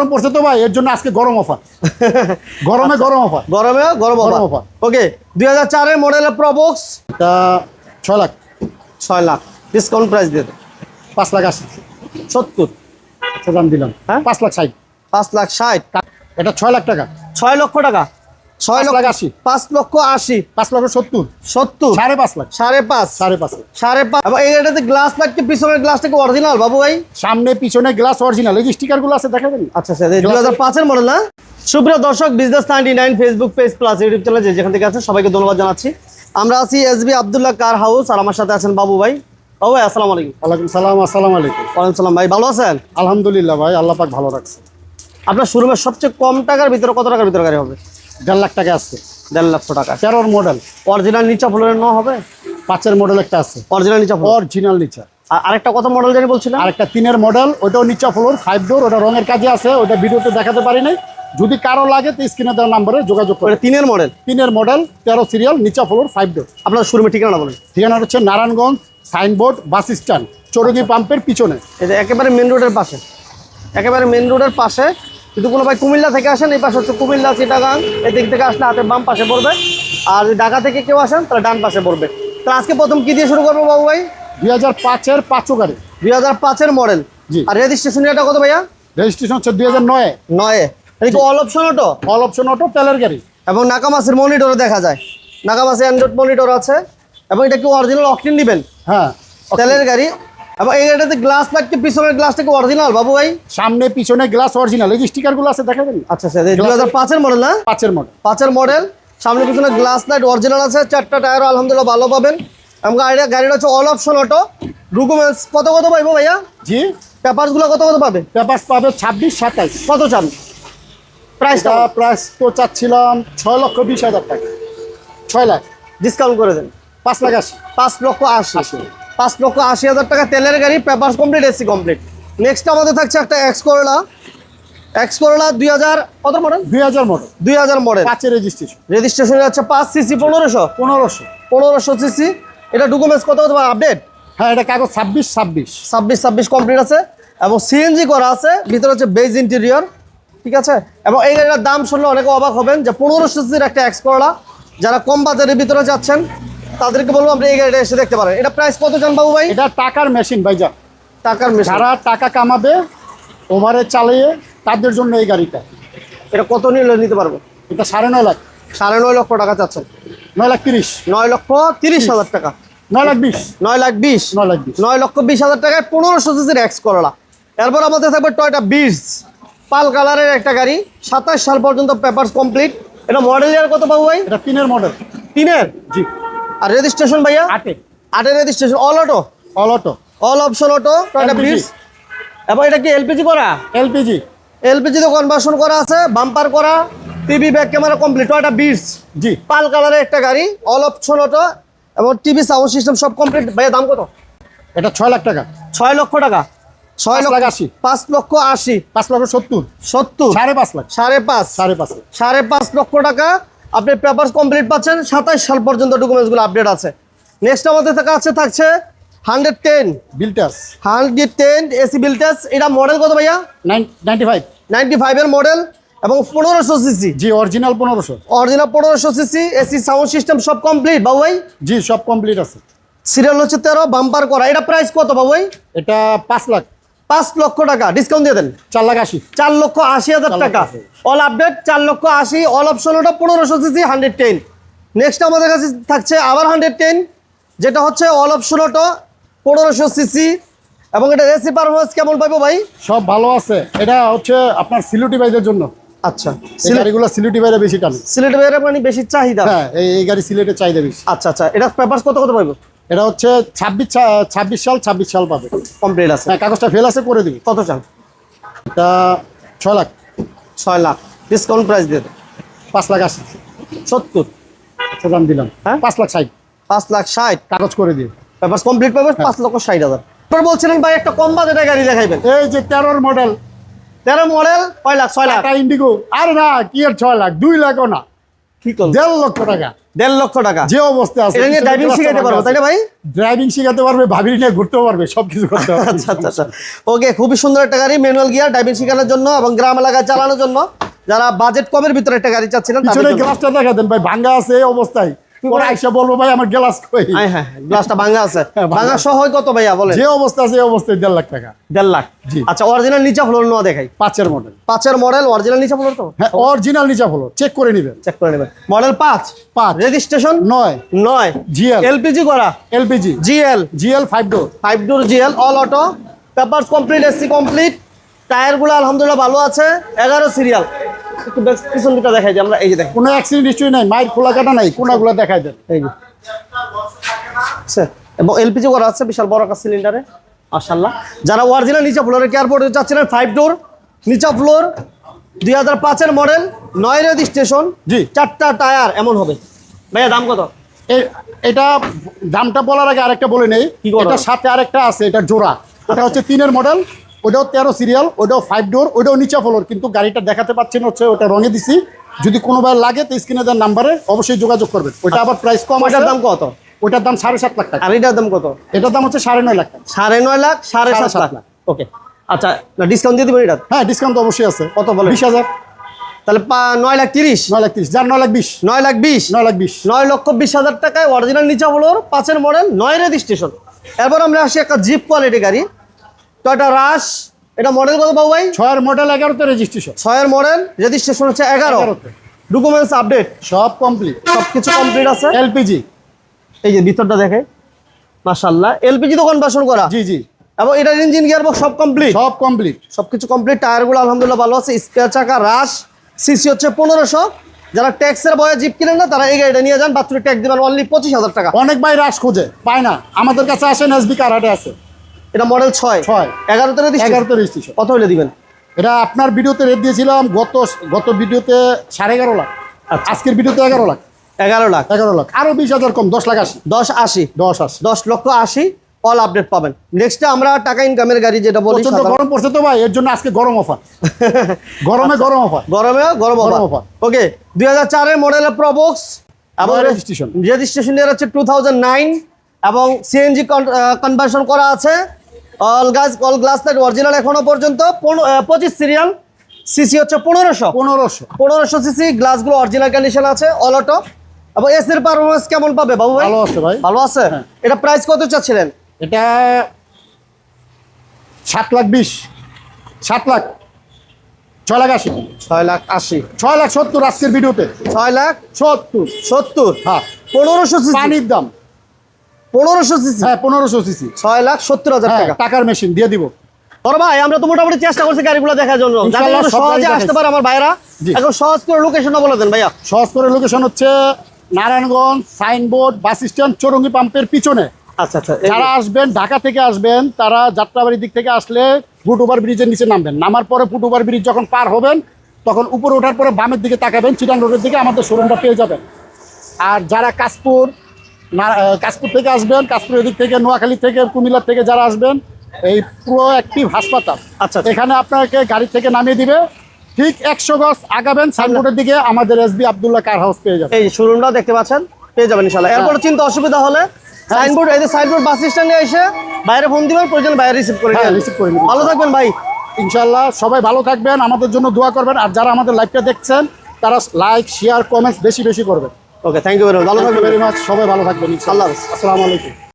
গরম পড়ছে তো ভাই এর জন্য আজকে গরম অফার। গরমে গরম অফার। গরমে গরম গরম অফার। ওকে দুই হাজার চারের মডেলের প্রবক্স এটা ছয় লাখ। ছয় লাখ। ডিসকাউন্ট প্রাইস দিয়ে পাঁচ লাখ আশি। সত্তর। আচ্ছা দাম দিলাম। হ্যাঁ? পাঁচ লাখ ষাট। পাঁচ লাখ ষাট। এটা ছয় লাখ টাকা। ছয় লক্ষ টাকা। ছয় লাখ আশি। পাঁচ লক্ষ আশি। পাঁচ লক্ষ সত্তর। সত্তর। সাড়ে পাঁচ লাখ। সাড়ে পাঁচ। সাড়ে পাঁচ সাড়ে পাঁচ। এবং এই এটাতে গ্লাস লাইটকে পিছনের গ্লাসটা কি অরিজিনাল বাবু ভাই। সামনে পিছনে গ্লাস অরিজিনাল এই স্টিকারগুলো আছে দেখাবেন আচ্ছা আচ্ছা দুই হাজার পাঁচের মডেল না? সুপ্রিয় দর্শক business ninety nine Facebook page plus YouTube channel যে যেখান থেকে আছেন সবাইকে ধন্যবাদ জানাচ্ছি। আমরা আছি S B Abdullah car house আর আমার সাথে আছেন বাবু ভাই। বাবু ভাই আসসালামু আলাইকুম। ওয়ালাইকুম সালাম আসসালাম আলাইকুম। ওয়ালাইকুম সালাম ভাই ভালো আছেন? আলহামদুলিল্লাহ ভাই আল্লাহ পাক ভালো রাখছে। আপনার শোরুমের সবচেয়ে কম টাকার ভিতরে কত টাকার ভিতরে গাড়ি হবে? দেড় লাখ টাকা আছে। দেড় লক্ষ টাকা। তেরোর মডেল অরিজিনাল নিচা ফ্লোরের ন হবে পাঁচের মডেল একটা আছে। অরিজিনাল নিচা অরিজিনাল নিচা। আর আরেকটা কত মডেল জানি বলছিলেন আরেকটা তিনের মডেল ওটাও নিচা ফ্লোর ফাইভ ডোর ওটা রঙের কাজে আছে ওটা ভিডিওতে দেখাতে পারি নাই। যদি কারও লাগে তো স্ক্রিনে দেওয়া নাম্বারে যোগাযোগ করে তিনের মডেল তিনের মডেল তেরো সিরিয়াল নিচা ফ্লোর ফাইভ ডোর আপনার শোরুমের ঠিকানা বলেন। ঠিকানা হচ্ছে Narayanganj signboard bus stand Chowrangi পাম্পের পিছনে। এটা একেবারে মেন রোডের পাশে। একেবারে মেন রোডের পাশে যদি কোনো ভাই কুমিল্লা থেকে আসেন এই পাশে হচ্ছে কুমিল্লা চিটাগাং এদিক থেকে আসলে হাতের বাম পাশে পড়বে। আর যদি ঢাকা থেকে কেউ আসেন তাহলে ডান পাশে পড়বে। তাহলে আজকে প্রথম কি দিয়ে শুরু করব বাবু ভাই? দুই হাজার পাঁচের পাঁচও গাড়ি দুই হাজার পাঁচের মডেল। জি। আর রেজিস্ট্রেশন এটা কত ভাইয়া? রেজিস্ট্রেশন হচ্ছে দুই হাজার নয়। নয়। এটা কি all option auto all option auto তেলের গাড়ি। এবং নাকামাসের মনিটরও দেখা যায়। নাকামাসে অ্যান্ড্রয়েড মনিটর আছে। এবং এটা কি অরিজিনাল অকটেন নেবেন? হ্যাঁ তেলের গাড়ি। এবং এই গাড়িটাতে গ্লাস লাইটকে পিছনের গ্লাসটা কি অরিজিনাল বাবু ভাই। সামনে পিছনে গ্লাস অরিজিনাল এই স্টিকারগুলো আছে দেখাবেন আচ্ছা আচ্ছা দুই হাজার পাঁচের মডেল না? পাঁচের মডেল পাঁচের মডেল সামনে পিছনে গ্লাস লাইট অরিজিনাল আছে চারটা টায়ারও আলহামদুলিল্লাহ ভালো পাবেন। এবং গাড়িটা গাড়িটা হচ্ছে অল অপশন অটো ডকুমেন্টস কত কত পাইবো ভাইয়া? জি। পেপারসগুলো কত কত পাবে? পেপার্স পাবে ছাব্বিশ সাতাইশ। কত চান? প্রাইসটা প্রাইস তো চাচ্ছিলাম ছয় লক্ষ বিশ হাজার টাকা। ছয় লাখ। ডিসকাউন্ট করে দেন। পাঁচ লাখ আশি। পাঁচ লক্ষ আশি। পাঁচ লক্ষ আশি হাজার টাকা তেলের গাড়ি paper complete AC complete next আমাদের থাকছে একটা এক্স করলা এক্স করলা দুই হাজার কত মডেল দুই হাজার মডেল দুই হাজার মডেল পাঁচের রেজিস্ট্রেশন রেজিস্ট্রেশন হচ্ছে পাঁচ সিসি পনেরোশো? পনেরোশো। পনেরোশো সিসি এটা ডকুমেন্টস কত কত আপডেট হ্যাঁ এটা কাগজ ছাব্বিশ ছাব্বিশ। ছাব্বিশ ছাব্বিশ কমপ্লিট আছে। এবং সিএনজি করা আছে। ভিতরে হচ্ছে বেজ ইন্টেরিয়র ঠিক আছে? এবং এই গাড়িটার দাম শুনলে অনেকে অবাক হবেন যে পনেরোশো সিসির একটা এক্স করলা যারা কম বাজারের ভিতরে যাচ্ছেন তাদেরকে বলব আপনি এই গাড়িটা এসে দেখতে পারেন। এটা প্রাইস কত জান বাবু ভাই? এটা টাকার মেশিন ভাইজান টাকার মেশিন যারা টাকা কামাবে ওভারে চালিয়ে তাদের জন্য এই গাড়িটা। এটা কত নিলে নিতে পারব? এটা সাড়ে নয় লাখ। সাড়ে নয় লক্ষ টাকা চাচ্ছেন। নয় লাখ তিরিশ। নয় লক্ষ তিরিশ হাজার টাকা। নয় লাখ বিশ। নয় লাখ বিশ। নয় লাখ বিশ। নয় লক্ষ বিশ হাজার টাকায় পনেরোশো সিসির এক্স করলা এরপর আমাদের থাকবে টয়টা বিস পাল কালারের একটা গাড়ি। সাতাশ সাল পর্যন্ত পেপারস কমপ্লিট। এটা মডেল ইয়ার কত পাবো ভাই? এটা তিনের মডেল তিনের? জি। আর রেজিস্ট্রেশন ভাইয়া? আটে। আটের registration all auto all auto all option auto Toyota Vitz এবং এটা কি এলপিজি করা? এলপিজি এলপিজিতে কনভার্সন করা আছে বাম্পার করা TV back camera complete Toyota Vitz জি। পাল কালারের একটা গাড়ি অল অপশন অটো এবং টিভি সাউন্ড সিস্টেম সব কমপ্লিট ভাইয়া দাম কত? এটা ছয় লাখ টাকা। ছয় লক্ষ টাকা। ছয় লক্ষ আশি। পাঁচ লক্ষ আশি। পাঁচ লক্ষ সত্তর। সত্তর। সাড়ে পাঁচ লাখ। সাড়ে পাঁচ। সাড়ে পাঁচ। সাড়ে পাঁচ লক্ষ টাকা। আপনি পেপার কমপ্লিট পাচ্ছেন সাতাশ সাল পর্যন্ত ডকুমেন্টসগুলো আপডেট আছে। নেক্সট আমাদের কাছে থাকছে হান্ড্রেড টেন বিলটাস হান্ড্রেড টেন এসি বিলটেস এটা মডেল কত ভাইয়া? নাইন নাইনটি ফাইভ নাইনটি ফাইভের মডেল এবং পনেরোশো সিসি জি অরিজিনাল পনেরোশো। অরিজিনাল পনেরোশো সিসি এসি সাউন্ড সিস্টেম সব কমপ্লিট বাবু ভাই জি সব কমপ্লিট আছে। সিরিয়াল হচ্ছে তেরো বাম্পার করা এটা প্রাইস কত বাবু ভাই এটা পাঁচ লাখ। পাঁচ লক্ষ টাকা ডিসকাউন্ট দিয়ে দেন। চার লাখ আশি। চার লক্ষ আশি হাজার টাকা। অল আপডেট চার লক্ষ আশি অল অপশন ওটা পনেরোশো সিসি হান্ড্রেড টেন নেক্সট আমাদের কাছে থাকছে আবার হান্ড্রেড টেন যেটা হচ্ছে অল অপশন ওটো পনেরোশো সিসি এবং এটা এসি পারফরমেন্স কেমন পাবো ভাই? সব ভালো আছে। এটা হচ্ছে আপনার সিলুটি বাইদের জন্য। আচ্ছা গাড়িগুলো সিলুটি বাইরে বেশি টানে। সিলেট বাইরে মানে বেশি চাহিদা। হ্যাঁ এই এই গাড়ি সিলেটে চাহিদা বেশি। আচ্ছা আচ্ছা। এটা পেপার কত কত পাবো? এটা হচ্ছে ছাব্বিশ ছাব্বিশ সাল ছাব্বিশ সাল পাবে। কমপ্লিট আছে। হ্যাঁ কাগজটা ফেল আছে করে দিবি। কত চান এটা ছয় লাখ। ছয় লাখ। ডিসকাউন্ট প্রাইস দিয়ে পাঁচ লাখ আশি। সত্তর। আচ্ছা দাম দিলাম। হ্যাঁ? পাঁচ লাখ ষাট। পাঁচ লাখ ষাট। কাগজ করে দিই পেপার কমপ্লিট পাবে পাঁচ লক্ষ ষাট হাজার। এবার বলছিলেন ভাই একটা কম বাজেটের গাড়ি দেখাইবেন। এই যে তেরোর মডেল তেরো মডেল কয় লাখ? ছয় লাখ। ইন্ডিগো আর না কি আর ছয় লাখ? দুই লাখও না। কি করব দেড় লক্ষ টাকা। দেড় লক্ষ টাকা। যে অবস্থা আছে এটা নিয়ে ড্রাইভিং শিখাইতে পারব তাই না ভাই? ড্রাইভিং শিখাতে পারবে ভাবির নিয়ে ঘুরতে পারবে সবকিছু করতে পারবে। আচ্ছা আচ্ছা আচ্ছা। ওকে খুবই সুন্দর একটা গাড়ি ম্যানুয়াল গিয়ার ড্রাইভিং শেখানোর জন্য এবং গ্রাম এলাকায় চালানোর জন্য। যারা বাজেট কমের ভিতরে একটা গাড়ি চাচ্ছিলেন তাদের পিছনে গ্লাসটা দেখা দেন ভাই ভাঙ্গা আছে এই অবস্থায়। আইসা বলব ভাই আমার গ্লাস কই? হ্যাঁ হ্যাঁ গ্লাসটা ভাঙা আছে। হ্যাঁ, ভাঙা সহ কত ভাইয়া বলেন? যে অবস্থা আছে অবস্থায় দেড় লাখ টাকা। দেড় লাখ। জি। আচ্ছা অরিজিনাল নিচা ফ্লোর নেওয়া দেখাই। পাঁচের মডেল পাঁচের মডেল অরিজিনাল নিচা ফ্লোর তো? হ্যাঁ অরিজিনাল নিচা চেক করে নেবেন। চেক করে নেবেন। মডেল পাঁচ? পাঁচ। রেজিস্ট্রেশন নয়। নয়। জিএল এলপিজি করা? LPG GL GL five door five door GL all auto papers complete AC complete টায়ারগুলো আলহামদুলিল্লাহ ভালো আছে। এগারো সিরিয়াল একটু পিছন দিকটা দেখাই যে আমরা এই যে দেখেন। কোনো অ্যাক্সিডেন্ট হিস্ট্রি নাই মাইর খোলা কাটা নাই কোনাগুলো দেখাই দেন। এই যে। এবং এলপিজি করা আছে বিশাল বড় একটা সিলিন্ডারে মাশাল্লাহ যারা অরিজিনাল নিচা ফ্লোরের এয়ারপোর্টে চাচ্ছিলেন ফাইভ ডোর নিচা ফ্লোর দুই হাজার পাঁচের মডেল নয় রেজিস্ট্রেশন জি। চারটা টায়ার এমন হবে। ভাইয়া দাম কত? এটা দামটা বলার আগে আরেকটা বলে নেই। কি? এটা সাথে আরেকটা আছে এটা জোড়া। ওটা হচ্ছে তিনের মডেল ওটাও তেরো সিরিয়াল ওটাও ফাইভ ডোর ওটাও নিচা ফ্লোর কিন্তু গাড়িটা দেখাতে পাচ্ছেন হচ্ছে ওটা রঙে দিছি। যদি কোনোবার লাগে তো স্ক্রিনে দেওয়ার নাম্বারে অবশ্যই যোগাযোগ করবেন। ওটা আবার প্রাইস কম ওইটার আছে। দাম কত? ওটার দাম সাড়ে সাত লাখ টাকা। আর এটার দাম কত? এটার দাম হচ্ছে সাড়ে নয় লাখ টাকা। সাড়ে নয় লাখ সাড়ে সাত লাখ। লাখ। ওকে। আচ্ছা ডিসকাউন্ট দিয়ে দেবেন এটা? হ্যাঁ ডিসকাউন্ট অবশ্যই আছে। কত বলে? বিশ হাজার। তাহলে নয় লাখ তিরিশ? নয় লাখ তিরিশ। যার নয় লাখ বিশ। নয় লাখ বিশ? নয় লাখ বিশ। নয় লক্ষ বিশ হাজার টাকায় অরিজিনাল নিচা হলোর পাঁচের মডেল নয় রেজিস্ট্রেশন। এরপর আমরা আসি একটা জিপ কোয়ালিটি গাড়ি। টয়টা রাশ এটা মডেল কত বাবু ভাই? ছয়ের মডেল এগারোতে রেজিস্ট্রেশন ছয়ের মডেল রেজিস্ট্রেশন হচ্ছে এগারো। ডকুমেন্টস আপডেট সব কমপ্লিট সব কিছু কমপ্লিট আছে এলপিজি এই যে ভিতরটা দেখে। মাশাল্লাহ এলপিজি তো কনভার্সন করা? জি জি। এবং এটার ইঞ্জিন গিয়ার সব কমপ্লিট সব কমপ্লিট সবকিছু কমপ্লিট টায়ারগুলো আলহামদুলিল্লাহ ভালো আছে। স্পেয়ার চাকা রাশ সিসি হচ্ছে পনেরোশো। যারা ট্যাক্সের বয়ে জিপ কিনেন না তারা এই গাড়িটা নিয়ে যান। বাথরুমে ট্যাক্স দেবেন অনলি পঁচিশ হাজার টাকা। অনেক ভাই রাশ খোঁজে। পায় না। আমাদের কাছে আসেন এসবি কারহাটে আছে। এটা মডেল ছয়। ছয়। এগারোতে রেজিস্ট্রেশন এগারোতে রেজিস্ট্রেশন কত হলে দিবেন? এটা আপনার ভিডিওতে রেট দিয়েছিলাম গত গত ভিডিওতে সাড়ে এগারো লাখ। আচ্ছা। আজকের ভিডিওতে এগারো লাখ। এগারো লাখ। এগারো লাখ। আরও বিশ হাজার কম দশ লাখ আশি। দশ আশি। দশ আশি। দশ লক্ষ আশি অল আপডেট পাবেন। নেক্সটে আমরা টাকা ইনকামের গাড়ি যেটা বলি প্রচণ্ড গরম পড়ছে তো ভাই এর জন্য আজকে গরম অফার গরমে গরম অফার গরমে গরম গরম অফার ওকে দুই হাজার চারের মডেলের প্রবক্স এবং registration। রেজিস্ট্রেশন ইয়ার হচ্ছে টু থাউজেন্ড নাইন এবং সিএনজি কনভার্সন করা আছে। অল গাছ অল গ্লাস লাইট অরিজিনাল এখনও পর্যন্ত পঁচিশ সিরিয়াল সিসি হচ্ছে পনেরোশো। পনেরোশো। পনেরোশো সিসি গ্লাসগুলো অরিজিনাল কন্ডিশন আছে অল অটো এবং এসির পারফরমেন্স কেমন পাবে বাবু ভাই? ভালো আছে ভাই। ভালো আছে? হ্যাঁ। এটা প্রাইস কত চাচ্ছিলেন? এটা সাত লাখ বিশ। সাত লাখ। ছয় লাখ আশি। ছয় লাখ আশি। ছয় লাখ সত্তর আজকের ভিডিওতে। ছয় লাখ সত্তর। সত্তর। হ্যাঁ। পনেরোশো সিসি পানির দাম। পনেরোশো সিসি। হ্যাঁ পনেরোশো সিসি। ছয় লাখ সত্তর হাজার হ্যাঁ টাকা। টাকার মেশিন দিয়ে দিব। বড় ভাই আমরা তো মোটামুটি চেষ্টা করছি গাড়িগুলো দেখার জন্য। সহজে আসতে। পারে আমার ভাইরা। এখন সহজ করে লোকেশনটা বলে দেন ভাইয়া। সহজ করে লোকেশন হচ্ছে Narayanganj signboard bus stand Chowrangi পাম্পের পিছনে। আচ্ছা আচ্ছা যারা আসবেন ঢাকা থেকে আসবেন তারা যাত্রাবাড়ির দিক থেকে আসলে ফুট ওভার ব্রিজের নিচে নামবেন। নামার পরে ফুট ওভার ব্রিজ যখন পার হবেন তখন উপরে ওঠার পরে বামের দিকে তাকাবেন চিটাং রোডের দিকে আমাদের শোরুমটা পেয়ে যাবেন। আর যারা কাশপুর না কাশপুর থেকে আসবেন কাশপুরের দিক থেকে নোয়াখালী থেকে কুমিল্লার থেকে যারা আসবেন এই পুরো অ্যাক্টিভ হাসপাতাল। আচ্ছা। এখানে আপনাকে গাড়ি থেকে নামিয়ে দিবে। ঠিক একশো গজ আগাবেন সাইনবোর্ডের দিকে আমাদের এসবি আবদুল্লাহ কার হাউস পেয়ে যাবেন। এই শোরুমটা দেখতে পাচ্ছেন পেয়ে যাবেন ইনশাল্লাহ হ্যাঁ। এরপর চিন্তা অসুবিধা হলে সাইনবোর্ড এই যে সাইনবোর্ড বাস স্ট্যান্ডে এসে বাইরে ফোন দিবেন প্রয়োজন বাইরে রিসিভ করে হ্যাঁ, receive করে। ভালো থাকবেন ভাই। ইনশাল্লাহ সবাই ভালো থাকবেন আমাদের জন্য দোয়া করবেন আর যারা আমাদের লাইভটা দেখছেন তারা লাইক শেয়ার কমেন্টস বেশি বেশি করবেন। Okay thank you very much ভালো থাকবেন ভেরি মাচ সবাই ভালো থাকবেন আল্লাহ। আসসালামু আলাইকুম।